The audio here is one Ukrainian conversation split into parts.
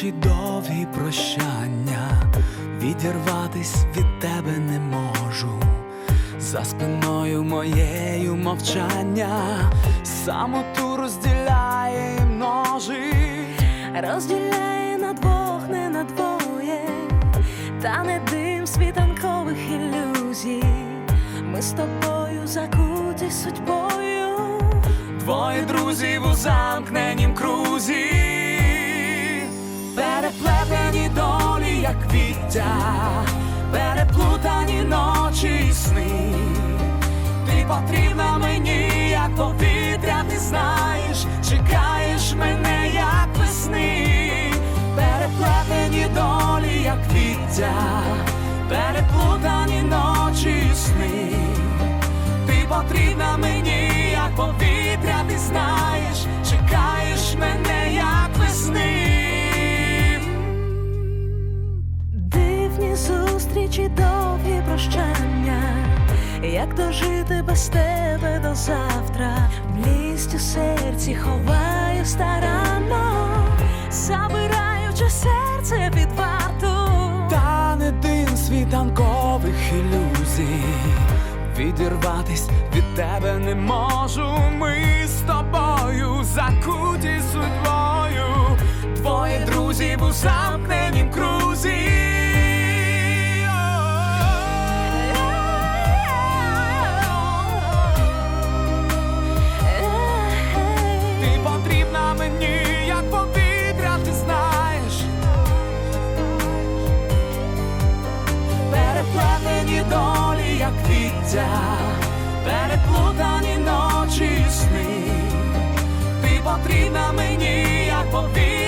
зустрічі довгі прощання, відірватись від тебе не можу. За спиною моєю мовчання, самоту розділяє і множить. розділяє на двох, не на двоє, та не дим світанкових ілюзій. Ми з тобою закуті судьбою. Двоє друзів у замкненім віття, переплутані ночі сни. Ти потрібна мені, як повітря, зустрічі, довгі прощання, як дожити без тебе до завтра, Млість у серці ховаю старанно, забираючи серце під варту. Та не дим світанкових ілюзій. Відірватись від тебе не можу. Ми з тобою Переплетені долі, як віття, переплутані ночі сни. Ти потрібна мені, як повітря,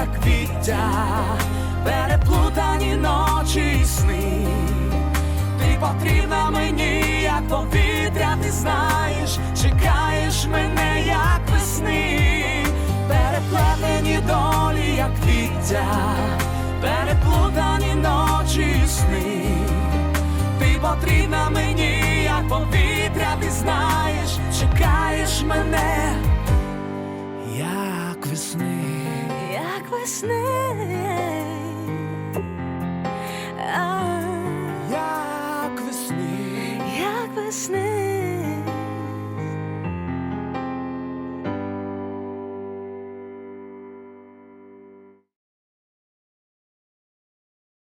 як віття, переплутані ночі і сни. Ти потрібна мені, як повітря, ти знаєш, чекаєш мене, як весни, переплетені долі, як віття, переплутані ночі і сни. Ти потрібна мені, як весни. Як весни, як весни.